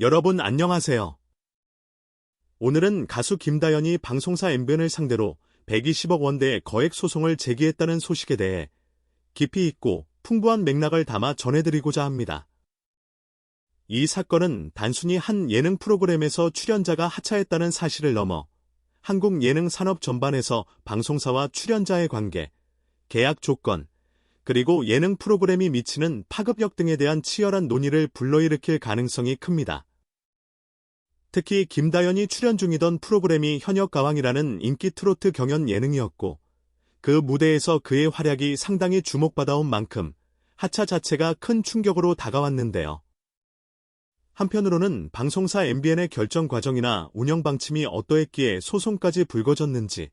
여러분 안녕하세요. 오늘은 가수 김다연이 방송사 MBN을 상대로 120억 원대의 거액 소송을 제기했다는 소식에 대해 깊이 있고 풍부한 맥락을 담아 전해드리고자 합니다. 이 사건은 단순히 한 예능 프로그램에서 출연자가 하차했다는 사실을 넘어 한국 예능 산업 전반에서 방송사와 출연자의 관계, 계약 조건, 그리고 예능 프로그램이 미치는 파급력 등에 대한 치열한 논의를 불러일으킬 가능성이 큽니다. 특히 김다연이 출연 중이던 프로그램이 현역가왕이라는 인기 트로트 경연 예능이었고 그 무대에서 그의 활약이 상당히 주목받아온 만큼 하차 자체가 큰 충격으로 다가왔는데요. 한편으로는 방송사 MBN의 결정 과정이나 운영 방침이 어떠했기에 소송까지 불거졌는지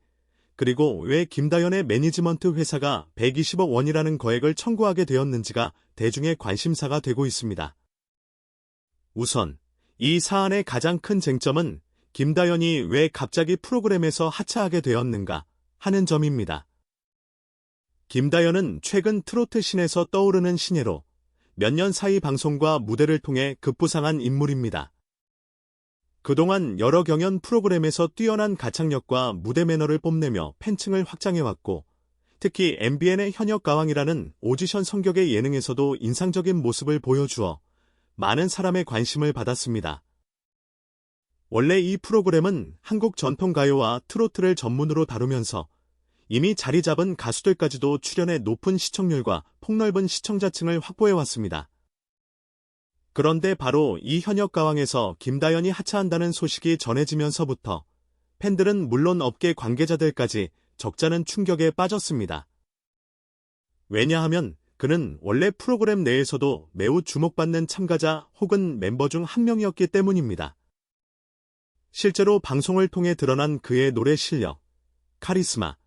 그리고 왜 김다연의 매니지먼트 회사가 120억 원이라는 거액을 청구하게 되었는지가 대중의 관심사가 되고 있습니다. 우선 이 사안의 가장 큰 쟁점은 김다연이 왜 갑자기 프로그램에서 하차하게 되었는가 하는 점입니다. 김다연은 최근 트로트 신에서 떠오르는 신예로 몇 년 사이 방송과 무대를 통해 급부상한 인물입니다. 그동안 여러 경연 프로그램에서 뛰어난 가창력과 무대 매너를 뽐내며 팬층을 확장해왔고, 특히 MBN의 현역 가왕이라는 오디션 성격의 예능에서도 인상적인 모습을 보여주어 많은 사람의 관심을 받았습니다. 원래 이 프로그램은 한국 전통가요와 트로트를 전문으로 다루면서 이미 자리 잡은 가수들까지도 출연해 높은 시청률과 폭넓은 시청자층을 확보해왔습니다. 그런데 바로 이 현역 가왕에서 김다연이 하차한다는 소식이 전해지면서부터 팬들은 물론 업계 관계자들까지 적잖은 충격에 빠졌습니다. 왜냐하면 그는 원래 프로그램 내에서도 매우 주목받는 참가자 혹은 멤버 중 한 명이었기 때문입니다. 실제로 방송을 통해 드러난 그의 노래 실력, 카리스마,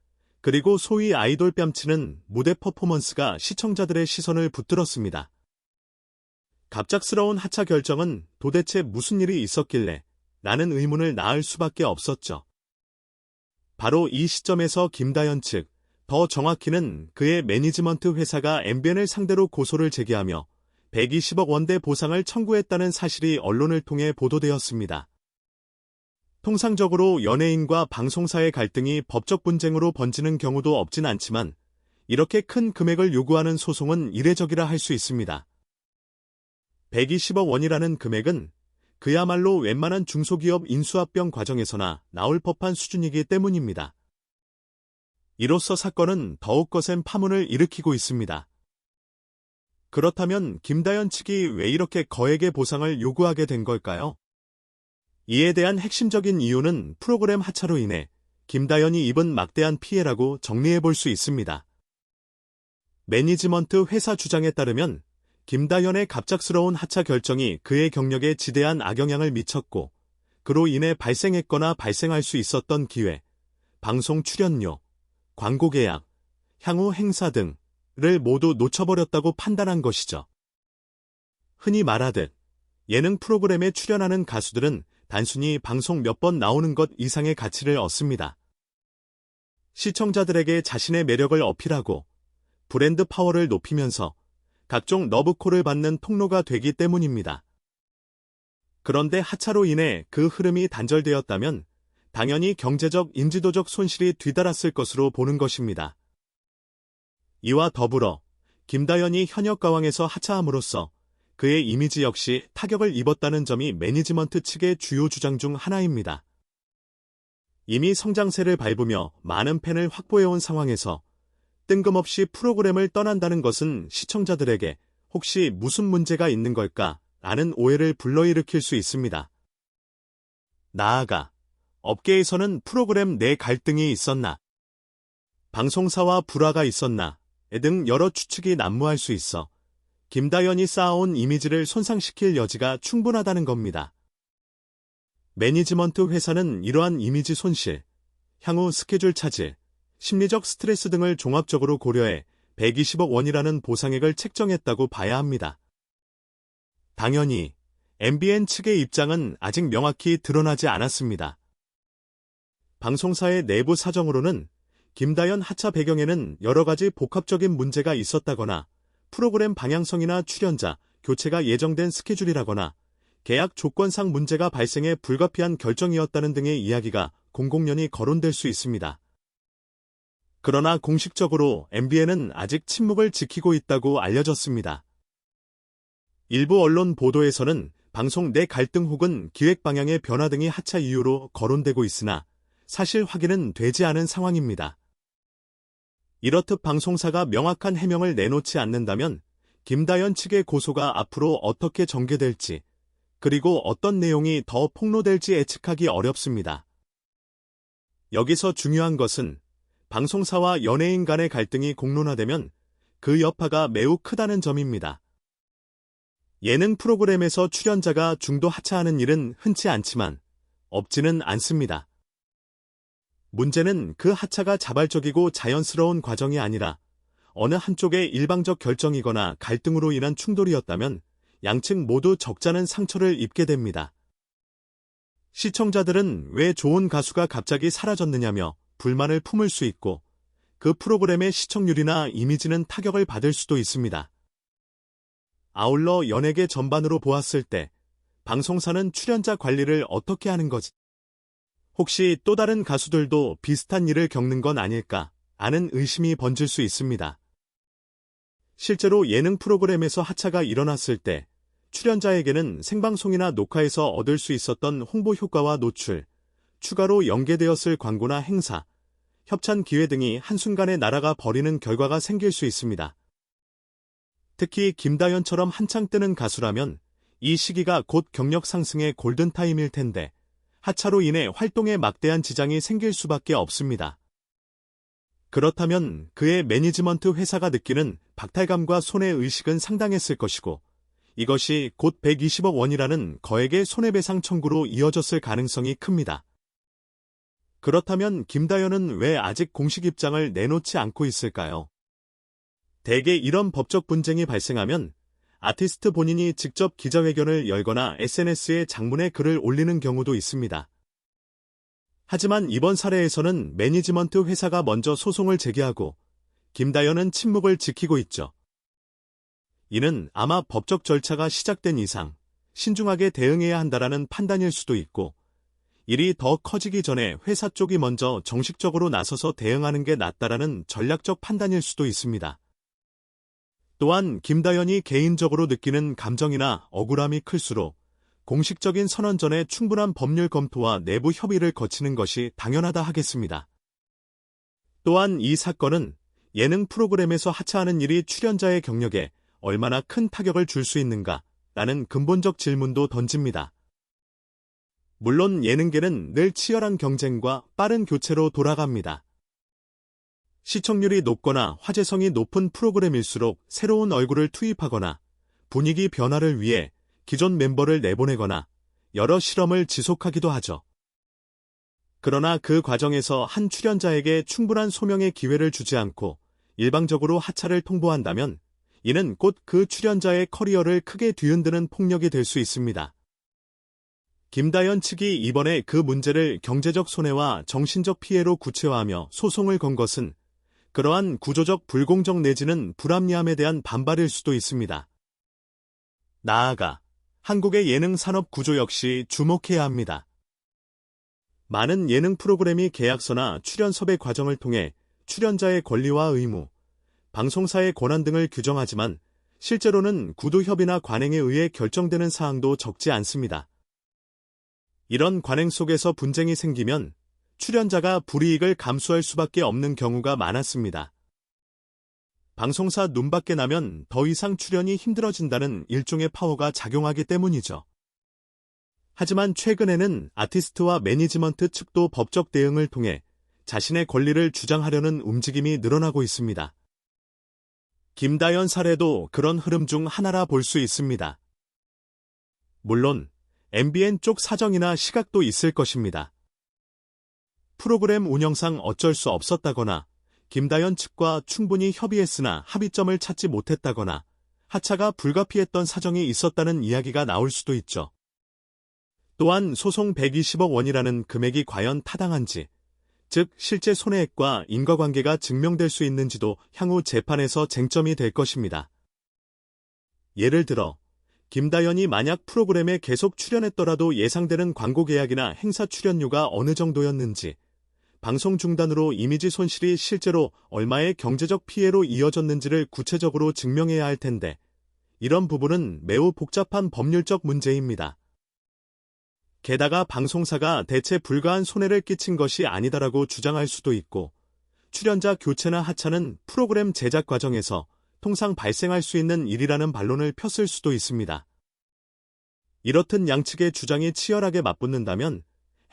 그리고 소위 아이돌 뺨치는 무대 퍼포먼스가 시청자들의 시선을 붙들었습니다. 갑작스러운 하차 결정은 도대체 무슨 일이 있었길래 라는 의문을 낳을 수밖에 없었죠. 바로 이 시점에서 김다연 측, 더 정확히는 그의 매니지먼트 회사가 MBN을 상대로 고소를 제기하며 120억 원대 보상을 청구했다는 사실이 언론을 통해 보도되었습니다. 통상적으로 연예인과 방송사의 갈등이 법적 분쟁으로 번지는 경우도 없진 않지만 이렇게 큰 금액을 요구하는 소송은 이례적이라 할 수 있습니다. 120억 원이라는 금액은 그야말로 웬만한 중소기업 인수합병 과정에서나 나올 법한 수준이기 때문입니다. 이로써 사건은 더욱 거센 파문을 일으키고 있습니다. 그렇다면 김다연 측이 왜 이렇게 거액의 보상을 요구하게 된 걸까요? 이에 대한 핵심적인 이유는 프로그램 하차로 인해 김다연이 입은 막대한 피해라고 정리해 볼 수 있습니다. 매니지먼트 회사 주장에 따르면 김다연의 갑작스러운 하차 결정이 그의 경력에 지대한 악영향을 미쳤고 그로 인해 발생했거나 발생할 수 있었던 기회, 방송 출연료, 광고 계약, 향후 행사 등을 모두 놓쳐버렸다고 판단한 것이죠. 흔히 말하듯 예능 프로그램에 출연하는 가수들은 단순히 방송 몇 번 나오는 것 이상의 가치를 얻습니다. 시청자들에게 자신의 매력을 어필하고 브랜드 파워를 높이면서 각종 러브콜을 받는 통로가 되기 때문입니다. 그런데 하차로 인해 그 흐름이 단절되었다면 당연히 경제적, 인지도적 손실이 뒤따랐을 것으로 보는 것입니다. 이와 더불어 김다연이 현역 가왕에서 하차함으로써 그의 이미지 역시 타격을 입었다는 점이 매니지먼트 측의 주요 주장 중 하나입니다. 이미 성장세를 밟으며 많은 팬을 확보해온 상황에서 뜬금없이 프로그램을 떠난다는 것은 시청자들에게 혹시 무슨 문제가 있는 걸까 라는 오해를 불러일으킬 수 있습니다. 나아가 업계에서는 프로그램 내 갈등이 있었나, 방송사와 불화가 있었나 등 여러 추측이 난무할 수 있어 김다연이 쌓아온 이미지를 손상시킬 여지가 충분하다는 겁니다. 매니지먼트 회사는 이러한 이미지 손실, 향후 스케줄 차질, 심리적 스트레스 등을 종합적으로 고려해 120억 원이라는 보상액을 책정했다고 봐야 합니다. 당연히 MBN 측의 입장은 아직 명확히 드러나지 않았습니다. 방송사의 내부 사정으로는 김다연 하차 배경에는 여러 가지 복합적인 문제가 있었다거나 프로그램 방향성이나 출연자, 교체가 예정된 스케줄이라거나 계약 조건상 문제가 발생해 불가피한 결정이었다는 등의 이야기가 공공연히 거론될 수 있습니다. 그러나 공식적으로 MBN은 아직 침묵을 지키고 있다고 알려졌습니다. 일부 언론 보도에서는 방송 내 갈등 혹은 기획 방향의 변화 등이 하차 이유로 거론되고 있으나 사실 확인은 되지 않은 상황입니다. 이렇듯 방송사가 명확한 해명을 내놓지 않는다면 김다연 측의 고소가 앞으로 어떻게 전개될지 그리고 어떤 내용이 더 폭로될지 예측하기 어렵습니다. 여기서 중요한 것은 방송사와 연예인 간의 갈등이 공론화되면 그 여파가 매우 크다는 점입니다. 예능 프로그램에서 출연자가 중도 하차하는 일은 흔치 않지만 없지는 않습니다. 문제는 그 하차가 자발적이고 자연스러운 과정이 아니라 어느 한쪽의 일방적 결정이거나 갈등으로 인한 충돌이었다면 양측 모두 적잖은 상처를 입게 됩니다. 시청자들은 왜 좋은 가수가 갑자기 사라졌느냐며 불만을 품을 수 있고 그 프로그램의 시청률이나 이미지는 타격을 받을 수도 있습니다. 아울러 연예계 전반으로 보았을 때 방송사는 출연자 관리를 어떻게 하는 거지? 혹시 또 다른 가수들도 비슷한 일을 겪는 건 아닐까 하는 의심이 번질 수 있습니다. 실제로 예능 프로그램에서 하차가 일어났을 때 출연자에게는 생방송이나 녹화에서 얻을 수 있었던 홍보 효과와 노출, 추가로 연계되었을 광고나 행사, 협찬 기회 등이 한순간에 날아가 버리는 결과가 생길 수 있습니다. 특히 김다연처럼 한창 뜨는 가수라면 이 시기가 곧 경력 상승의 골든타임일 텐데 하차로 인해 활동에 막대한 지장이 생길 수밖에 없습니다. 그렇다면 그의 매니지먼트 회사가 느끼는 박탈감과 손해의식은 상당했을 것이고 이것이 곧 120억 원이라는 거액의 손해배상 청구로 이어졌을 가능성이 큽니다. 그렇다면 김다연은 왜 아직 공식 입장을 내놓지 않고 있을까요? 대개 이런 법적 분쟁이 발생하면 아티스트 본인이 직접 기자회견을 열거나 SNS에 장문의 글을 올리는 경우도 있습니다. 하지만 이번 사례에서는 매니지먼트 회사가 먼저 소송을 제기하고 김다연은 침묵을 지키고 있죠. 이는 아마 법적 절차가 시작된 이상 신중하게 대응해야 한다라는 판단일 수도 있고 일이 더 커지기 전에 회사 쪽이 먼저 정식적으로 나서서 대응하는 게 낫다라는 전략적 판단일 수도 있습니다. 또한 김다연이 개인적으로 느끼는 감정이나 억울함이 클수록 공식적인 선언 전에 충분한 법률 검토와 내부 협의를 거치는 것이 당연하다 하겠습니다. 또한 이 사건은 예능 프로그램에서 하차하는 일이 출연자의 경력에 얼마나 큰 타격을 줄 수 있는가 라는 근본적 질문도 던집니다. 물론 예능계는 늘 치열한 경쟁과 빠른 교체로 돌아갑니다. 시청률이 높거나 화제성이 높은 프로그램일수록 새로운 얼굴을 투입하거나 분위기 변화를 위해 기존 멤버를 내보내거나 여러 실험을 지속하기도 하죠. 그러나 그 과정에서 한 출연자에게 충분한 소명의 기회를 주지 않고 일방적으로 하차를 통보한다면 이는 곧 그 출연자의 커리어를 크게 뒤흔드는 폭력이 될 수 있습니다. 김다연 측이 이번에 그 문제를 경제적 손해와 정신적 피해로 구체화하며 소송을 건 것은 그러한 구조적 불공정 내지는 불합리함에 대한 반발일 수도 있습니다. 나아가 한국의 예능 산업 구조 역시 주목해야 합니다. 많은 예능 프로그램이 계약서나 출연 섭외 과정을 통해 출연자의 권리와 의무, 방송사의 권한 등을 규정하지만 실제로는 구도협의나 관행에 의해 결정되는 사항도 적지 않습니다. 이런 관행 속에서 분쟁이 생기면 출연자가 불이익을 감수할 수밖에 없는 경우가 많았습니다. 방송사 눈밖에 나면 더 이상 출연이 힘들어진다는 일종의 파워가 작용하기 때문이죠. 하지만 최근에는 아티스트와 매니지먼트 측도 법적 대응을 통해 자신의 권리를 주장하려는 움직임이 늘어나고 있습니다. 김다연 사례도 그런 흐름 중 하나라 볼 수 있습니다. 물론 MBN 쪽 사정이나 시각도 있을 것입니다. 프로그램 운영상 어쩔 수 없었다거나 김다연 측과 충분히 협의했으나 합의점을 찾지 못했다거나 하차가 불가피했던 사정이 있었다는 이야기가 나올 수도 있죠. 또한 소송 120억 원이라는 금액이 과연 타당한지, 즉 실제 손해액과 인과관계가 증명될 수 있는지도 향후 재판에서 쟁점이 될 것입니다. 예를 들어 김다연이 만약 프로그램에 계속 출연했더라도 예상되는 광고 계약이나 행사 출연료가 어느 정도였는지, 방송 중단으로 이미지 손실이 실제로 얼마의 경제적 피해로 이어졌는지를 구체적으로 증명해야 할 텐데, 이런 부분은 매우 복잡한 법률적 문제입니다. 게다가 방송사가 대체 불가한 손해를 끼친 것이 아니다라고 주장할 수도 있고, 출연자 교체나 하차는 프로그램 제작 과정에서 통상 발생할 수 있는 일이라는 반론을 폈을 수도 있습니다. 이렇듯 양측의 주장이 치열하게 맞붙는다면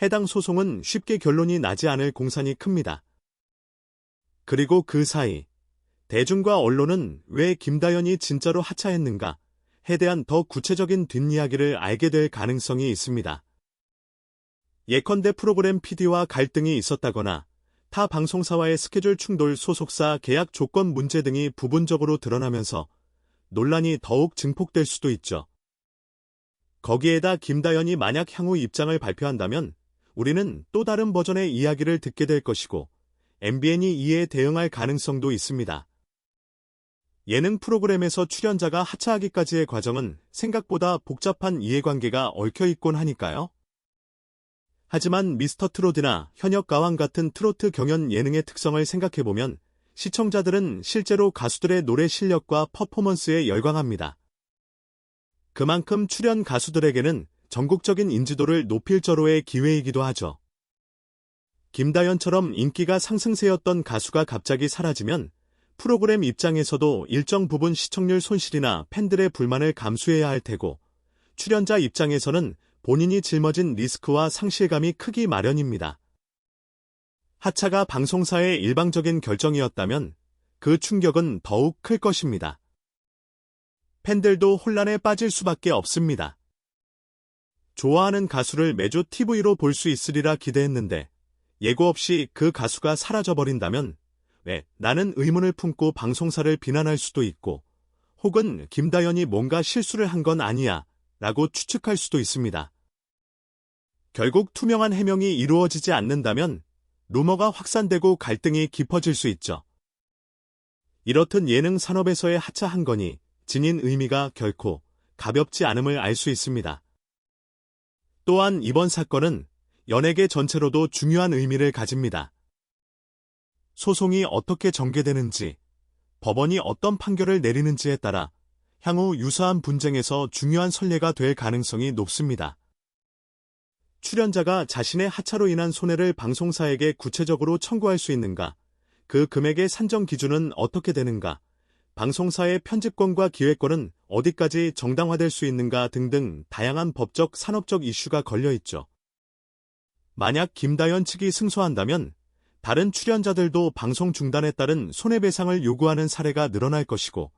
해당 소송은 쉽게 결론이 나지 않을 공산이 큽니다. 그리고 그 사이 대중과 언론은 왜 김다연이 진짜로 하차했는가 에 대한 더 구체적인 뒷이야기를 알게 될 가능성이 있습니다. 예컨대 프로그램 PD와 갈등이 있었다거나 타 방송사와의 스케줄 충돌 소속사 계약 조건 문제 등이 부분적으로 드러나면서 논란이 더욱 증폭될 수도 있죠. 거기에다 김다연이 만약 향후 입장을 발표한다면 우리는 또 다른 버전의 이야기를 듣게 될 것이고 MBN이 이에 대응할 가능성도 있습니다. 예능 프로그램에서 출연자가 하차하기까지의 과정은 생각보다 복잡한 이해관계가 얽혀있곤 하니까요. 하지만 미스터 트롯이나 현역 가왕 같은 트로트 경연 예능의 특성을 생각해보면 시청자들은 실제로 가수들의 노래 실력과 퍼포먼스에 열광합니다. 그만큼 출연 가수들에게는 전국적인 인지도를 높일 저로의 기회이기도 하죠. 김다연처럼 인기가 상승세였던 가수가 갑자기 사라지면 프로그램 입장에서도 일정 부분 시청률 손실이나 팬들의 불만을 감수해야 할 테고 출연자 입장에서는 본인이 짊어진 리스크와 상실감이 크기 마련입니다. 하차가 방송사의 일방적인 결정이었다면 그 충격은 더욱 클 것입니다. 팬들도 혼란에 빠질 수밖에 없습니다. 좋아하는 가수를 매주 TV로 볼 수 있으리라 기대했는데 예고 없이 그 가수가 사라져버린다면 왜 나는 의문을 품고 방송사를 비난할 수도 있고 혹은 김다연이 뭔가 실수를 한 건 아니야 라고 추측할 수도 있습니다. 결국 투명한 해명이 이루어지지 않는다면 루머가 확산되고 갈등이 깊어질 수 있죠. 이렇듯 예능 산업에서의 하차 한 건이 지닌 의미가 결코 가볍지 않음을 알 수 있습니다. 또한 이번 사건은 연예계 전체로도 중요한 의미를 가집니다. 소송이 어떻게 전개되는지, 법원이 어떤 판결을 내리는지에 따라 향후 유사한 분쟁에서 중요한 선례가 될 가능성이 높습니다. 출연자가 자신의 하차로 인한 손해를 방송사에게 구체적으로 청구할 수 있는가, 그 금액의 산정 기준은 어떻게 되는가, 방송사의 편집권과 기획권은 어디까지 정당화될 수 있는가 등등 다양한 법적, 산업적 이슈가 걸려 있죠. 만약 김다연 측이 승소한다면 다른 출연자들도 방송 중단에 따른 손해배상을 요구하는 사례가 늘어날 것이고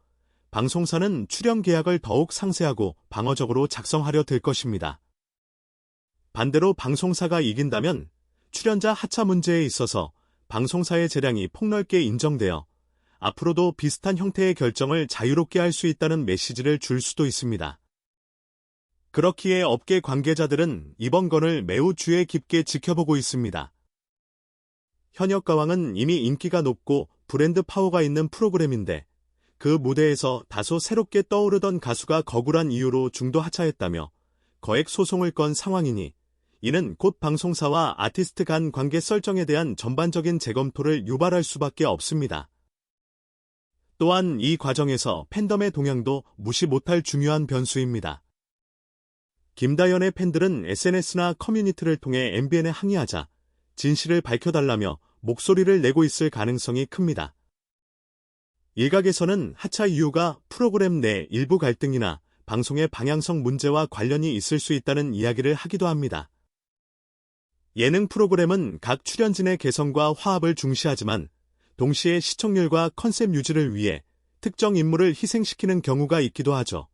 방송사는 출연 계약을 더욱 상세하고 방어적으로 작성하려 들 것입니다. 반대로 방송사가 이긴다면 출연자 하차 문제에 있어서 방송사의 재량이 폭넓게 인정되어 앞으로도 비슷한 형태의 결정을 자유롭게 할 수 있다는 메시지를 줄 수도 있습니다. 그렇기에 업계 관계자들은 이번 건을 매우 주의 깊게 지켜보고 있습니다. 현역 가왕은 이미 인기가 높고 브랜드 파워가 있는 프로그램인데 그 무대에서 다소 새롭게 떠오르던 가수가 거굴한 이유로 중도 하차했다며 거액 소송을 건 상황이니 이는 곧 방송사와 아티스트 간 관계 설정에 대한 전반적인 재검토를 유발할 수밖에 없습니다. 또한 이 과정에서 팬덤의 동향도 무시 못할 중요한 변수입니다. 김다연의 팬들은 SNS나 커뮤니티를 통해 MBN에 항의하자 진실을 밝혀달라며 목소리를 내고 있을 가능성이 큽니다. 일각에서는 하차 이유가 프로그램 내 일부 갈등이나 방송의 방향성 문제와 관련이 있을 수 있다는 이야기를 하기도 합니다. 예능 프로그램은 각 출연진의 개성과 화합을 중시하지만 동시에 시청률과 컨셉 유지를 위해 특정 인물을 희생시키는 경우가 있기도 하죠.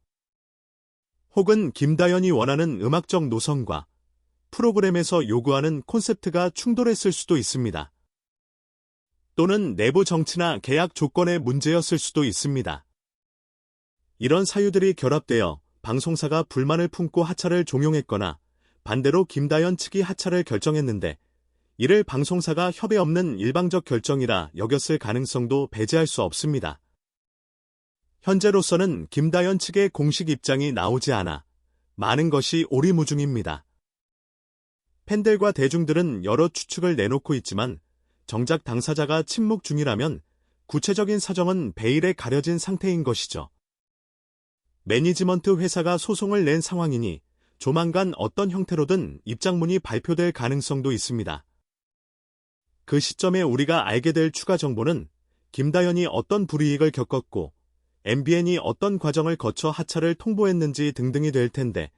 혹은 김다연이 원하는 음악적 노선과 프로그램에서 요구하는 콘셉트가 충돌했을 수도 있습니다. 또는 내부 정치나 계약 조건의 문제였을 수도 있습니다. 이런 사유들이 결합되어 방송사가 불만을 품고 하차를 종용했거나 반대로 김다연 측이 하차를 결정했는데 이를 방송사가 협의 없는 일방적 결정이라 여겼을 가능성도 배제할 수 없습니다. 현재로서는 김다연 측의 공식 입장이 나오지 않아 많은 것이 오리무중입니다. 팬들과 대중들은 여러 추측을 내놓고 있지만 정작 당사자가 침묵 중이라면 구체적인 사정은 베일에 가려진 상태인 것이죠. 매니지먼트 회사가 소송을 낸 상황이니 조만간 어떤 형태로든 입장문이 발표될 가능성도 있습니다. 그 시점에 우리가 알게 될 추가 정보는 김다연이 어떤 불이익을 겪었고 MBN이 어떤 과정을 거쳐 하차를 통보했는지 등등이 될 텐데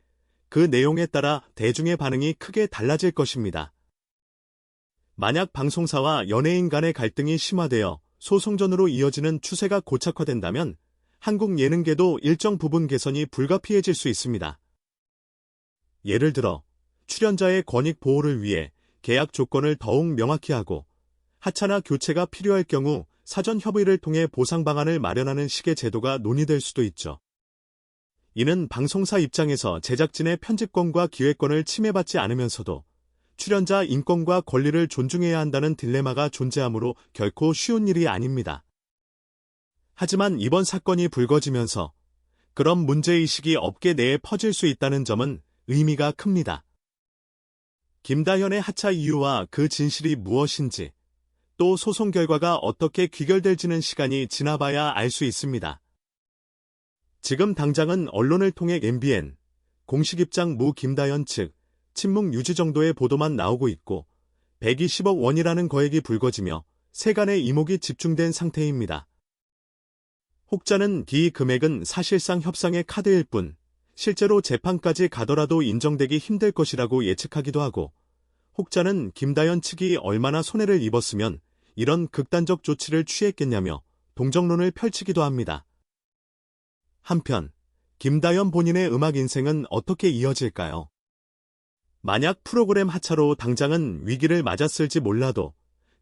그 내용에 따라 대중의 반응이 크게 달라질 것입니다. 만약 방송사와 연예인 간의 갈등이 심화되어 소송전으로 이어지는 추세가 고착화된다면 한국 예능계도 일정 부분 개선이 불가피해질 수 있습니다. 예를 들어 출연자의 권익 보호를 위해 계약 조건을 더욱 명확히 하고 하차나 교체가 필요할 경우 사전 협의를 통해 보상 방안을 마련하는 식의 제도가 논의될 수도 있죠. 이는 방송사 입장에서 제작진의 편집권과 기획권을 침해받지 않으면서도 출연자 인권과 권리를 존중해야 한다는 딜레마가 존재하므로 결코 쉬운 일이 아닙니다. 하지만 이번 사건이 불거지면서 그런 문제의식이 업계 내에 퍼질 수 있다는 점은 의미가 큽니다. 김다현의 하차 이유와 그 진실이 무엇인지, 또 소송 결과가 어떻게 귀결될지는 시간이 지나봐야 알 수 있습니다. 지금 당장은 언론을 통해 MBN, 공식 입장 무 김다현 측, 침묵 유지 정도의 보도만 나오고 있고 120억 원이라는 거액이 불거지며 세간의 이목이 집중된 상태입니다. 혹자는 이 금액은 사실상 협상의 카드일 뿐 실제로 재판까지 가더라도 인정되기 힘들 것이라고 예측하기도 하고 혹자는 김다연 측이 얼마나 손해를 입었으면 이런 극단적 조치를 취했겠냐며 동정론을 펼치기도 합니다. 한편 김다연 본인의 음악 인생은 어떻게 이어질까요? 만약 프로그램 하차로 당장은 위기를 맞았을지 몰라도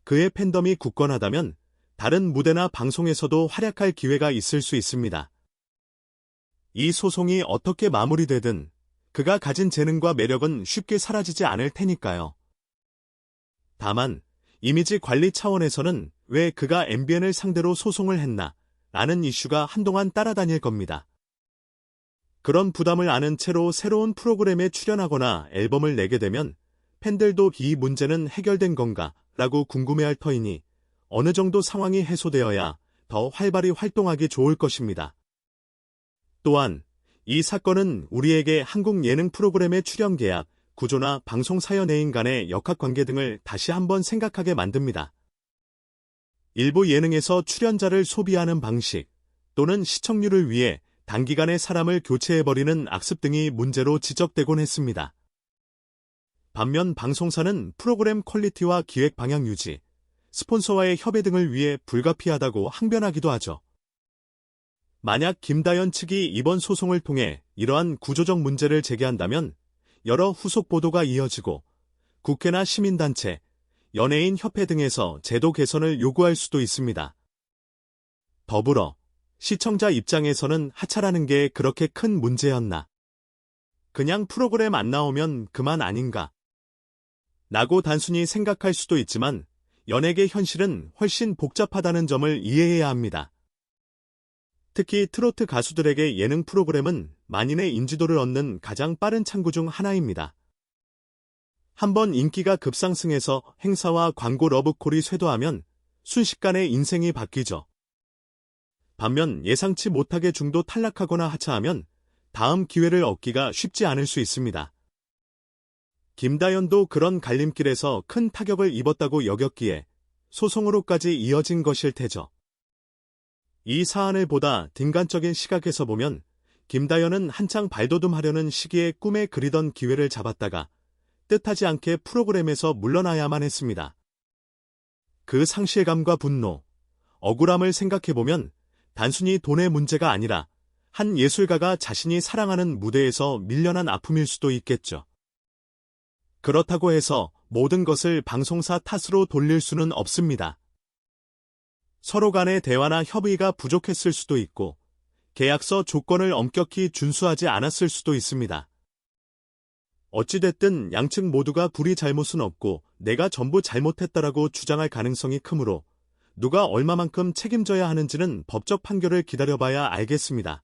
그의 팬덤이 굳건하다면 다른 무대나 방송에서도 활약할 기회가 있을 수 있습니다. 이 소송이 어떻게 마무리되든 그가 가진 재능과 매력은 쉽게 사라지지 않을 테니까요. 다만 이미지 관리 차원에서는 왜 그가 MBN을 상대로 소송을 했나 라는 이슈가 한동안 따라다닐 겁니다. 그런 부담을 아는 채로 새로운 프로그램에 출연하거나 앨범을 내게 되면 팬들도 이 문제는 해결된 건가 라고 궁금해할 터이니 어느 정도 상황이 해소되어야 더 활발히 활동하기 좋을 것입니다. 또한 이 사건은 우리에게 한국 예능 프로그램의 출연 계약, 구조나 방송 사연애인 간의 역학 관계 등을 다시 한번 생각하게 만듭니다. 일부 예능에서 출연자를 소비하는 방식 또는 시청률을 위해 단기간에 사람을 교체해버리는 악습 등이 문제로 지적되곤 했습니다. 반면 방송사는 프로그램 퀄리티와 기획 방향 유지, 스폰서와의 협의 등을 위해 불가피하다고 항변하기도 하죠. 만약 김다연 측이 이번 소송을 통해 이러한 구조적 문제를 제기한다면 여러 후속 보도가 이어지고 국회나 시민단체, 연예인 협회 등에서 제도 개선을 요구할 수도 있습니다. 더불어 시청자 입장에서는 하차라는 게 그렇게 큰 문제였나. 그냥 프로그램 안 나오면 그만 아닌가. 라고 단순히 생각할 수도 있지만 연예계 현실은 훨씬 복잡하다는 점을 이해해야 합니다. 특히 트로트 가수들에게 예능 프로그램은 만인의 인지도를 얻는 가장 빠른 창구 중 하나입니다. 한번 인기가 급상승해서 행사와 광고 러브콜이 쇄도하면 순식간에 인생이 바뀌죠. 반면 예상치 못하게 중도 탈락하거나 하차하면 다음 기회를 얻기가 쉽지 않을 수 있습니다. 김다연도 그런 갈림길에서 큰 타격을 입었다고 여겼기에 소송으로까지 이어진 것일 테죠. 이 사안을 보다 딩간적인 시각에서 보면 김다연은 한창 발돋움하려는 시기에 꿈에 그리던 기회를 잡았다가 뜻하지 않게 프로그램에서 물러나야만 했습니다. 그 상실감과 분노, 억울함을 생각해보면 단순히 돈의 문제가 아니라 한 예술가가 자신이 사랑하는 무대에서 밀려난 아픔일 수도 있겠죠. 그렇다고 해서 모든 것을 방송사 탓으로 돌릴 수는 없습니다. 서로 간의 대화나 협의가 부족했을 수도 있고 계약서 조건을 엄격히 준수하지 않았을 수도 있습니다. 어찌됐든 양측 모두가 불이 잘못은 없고 내가 전부 잘못했다라고 주장할 가능성이 크므로 누가 얼마만큼 책임져야 하는지는 법적 판결을 기다려봐야 알겠습니다.